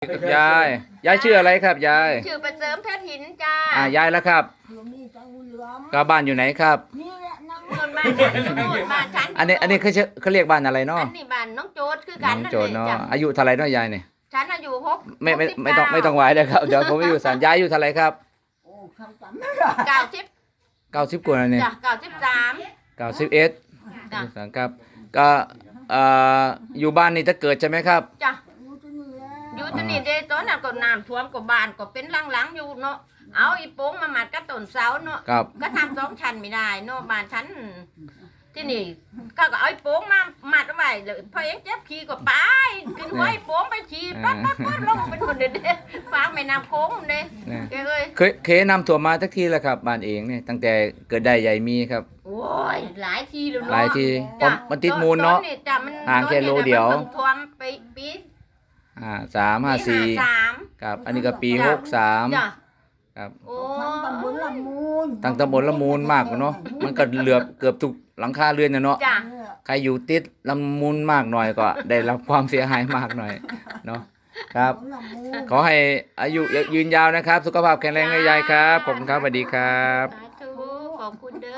ครับยาย ยายชื่ออะไรครับยาย ชื่อประเสริมเพชรหินจ้าอ่ายายแล้วครับหลวงนี่จังเหลือมก็บ้านอยู่ไหนครับ นี่แหละนั่งเงินบ้านฉันนู่นบ้านฉันอันนี้อันนี้เขาชื่อเขาเรียกบ้านอะไรอัเนาะนนี้บ้านน้องโจดคือน้กัอนงนั่นโจรแหละเนาะจ้ะอายุเท่าไหรเนาะยายเนี่ยฉันอายุหกไม่ไม่หกสิบไม่ต้องเก้าไม่ต้องไหวนะครับ เดี๋ยวผมไม่อยู่สันยายอายุเท่าไหรครับโอ้คำจำไม่ได้เก้าสิบเก้าสิบกว่าแล้วเนี่ยจ้ะเก้าสิบสามเก้าสิบเอ็ดจ้ะสังครับ ก็เอ่ออยู่บ้านนี่ถ้าเกิดใช่ไหมครับจ้ะ รู้จังเหลืออยู่ที่นี่เด้ตอนนั้นก็น้ำท่วมก็บ้านก็เป็นหลังๆอยู่เนาะเอาอีโป้งมามัดกับต้นเสาเนาะครับ ก็ทำสองชั้นไม่ได้เนาะบ้านฉันที่นี่ก็ก็เอาไอ้โป้งมามัดเอาไว้เลยพอเองเจ็บขี้ก็ไปขึ้นหัวไอ้โป้งไปขี้ปั๊บปั๊บปั๊บลงเป็นคนเด็ดๆฟางแม่น้ำโค้งเด้เนี่ยแกเอ้ย เคยเคยนำถั่วมาทักทีแล้วครับบ้านเองเนี่ยตั้งแต่เกิดได้ใหญ่มีครับ โอ้ยหลายทีแล้วหเนาะลายทีผจ้ะมมันติดมูลเนาะต้จ้ะมันห่างแค่โลเดียวต้นนี่น่ะมันพิ่งท่วมไปปี อ่าสามห้าสี่ปีสามครับ อันนี้ก็ปีหกสามจ้ะครับโอ้ทั้งตำบลละมูลตั้งตำบลละมูลมากกว่าเนาะมันก็เหลือบเกือบทุกหลังคาเรือนนะเนาะจ้ะเนี่ยใครอยู่ติดลำมูลมากหน่อยก็ ได้รับความเสียหายมากหน่อยเนาะครับตำบลละมูล ขอให้อายุยืนยาวนะครับ สุขภาพแข็งแรงให้ยายครับ ขอบคุณครับสวัสดีครับ สาธุขอบคุณเด้อ